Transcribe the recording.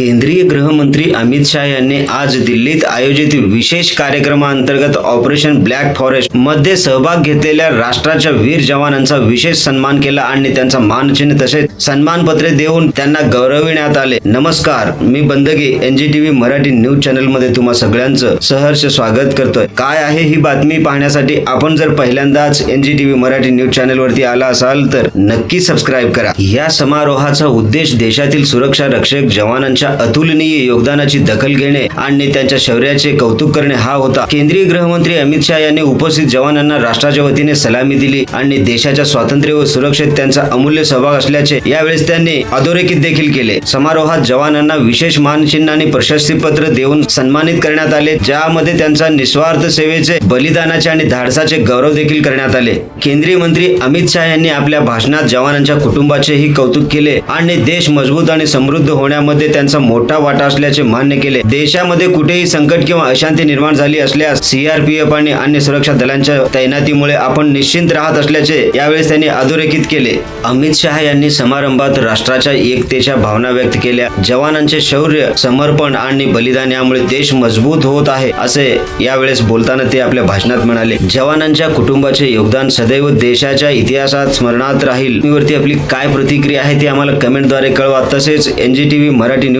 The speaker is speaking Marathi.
केंद्रीय गृहमंत्री अमित शाह यांनी आज दिल्लीत आयोजित विशेष कार्यक्रमाअंतर्गत ऑपरेशन ब्लॅक फॉरेस्टमध्ये सहभाग घेतलेल्या राष्ट्राच्या वीर जवानांचा विशेष सन्मान केला आणि त्यांचा मानचिन्ह तसेच सन्मानपत्रे देऊन त्यांना गौरविण्यात आले. नमस्कार मी बंदगे एनजीटीव्ही मराठी न्यूज चॅनलमध्ये तुम्हा सगळ्यांचं सहर्ष स्वागत करतोय. काय आहे ही बातमी पाहण्यासाठी आपण जर पहिल्यांदाच एनजीटीव्ही मराठी न्यूज चॅनल वरती आला असाल तर नक्की सबस्क्राईब करा. या समारोहाचा उद्देश देशातील सुरक्षा रक्षक जवानांच्या अतुलनीय योगदानाची दखल घेणे आणि त्यांच्या शौर्याचे कौतुक करणे हा होता. केंद्रीय गृहमंत्री अमित शहा यांनी उपस्थित जवानांना राष्ट्राच्या वतीने सलामी दिली आणि देशाच्या स्वातंत्र्य व सुरक्षेत त्यांचा अमूल्य सहभाग असल्याचे यावेळेस त्यांनी अधोरेखित देखील केले. समारोहात जवानांना विशेष मानचिन्ह आणि प्रशस्तीपत्र देऊन सन्मानित करण्यात आले ज्यामध्ये त्यांचा निस्वार्थ सेवेचे बलिदानाचे आणि धाडसाचे गौरव देखील करण्यात आले. केंद्रीय मंत्री अमित शहा यांनी आपल्या भाषणात जवानांच्या कुटुंबाचेही कौतुक केले आणि देश मजबूत आणि समृद्ध होण्यामध्ये त्यांचा मोठा वाटा असल्याचे मान्य केले. देशामध्ये कुठेही संकट किंवा अशांती निर्माण झाली असल्यास सीआरपीएफ आणि अन्य सुरक्षा दलांच्या तैनातीमुळे आपण निश्चिंत राहत असल्याचे यावेळेस त्यांनी अधोरेखित केले. अमित शहा यांनी समारंभात राष्ट्राच्या एकतेच्या भावना व्यक्त केल्या. जवानांचे शौर्य समर्पण आणि बलिदान यामुळे देश मजबूत होत आहे असे यावेळेस बोलताना ते आपल्या भाषणात म्हणाले. जवानांच्या कुटुंबाचे योगदान सदैव देशाच्या इतिहासात स्मरणात राहील. वरती आपली काय प्रतिक्रिया आहे ती आम्हाला कमेंटद्वारे कळवा. तसेच एनजीटीव्ही मराठी न्यूज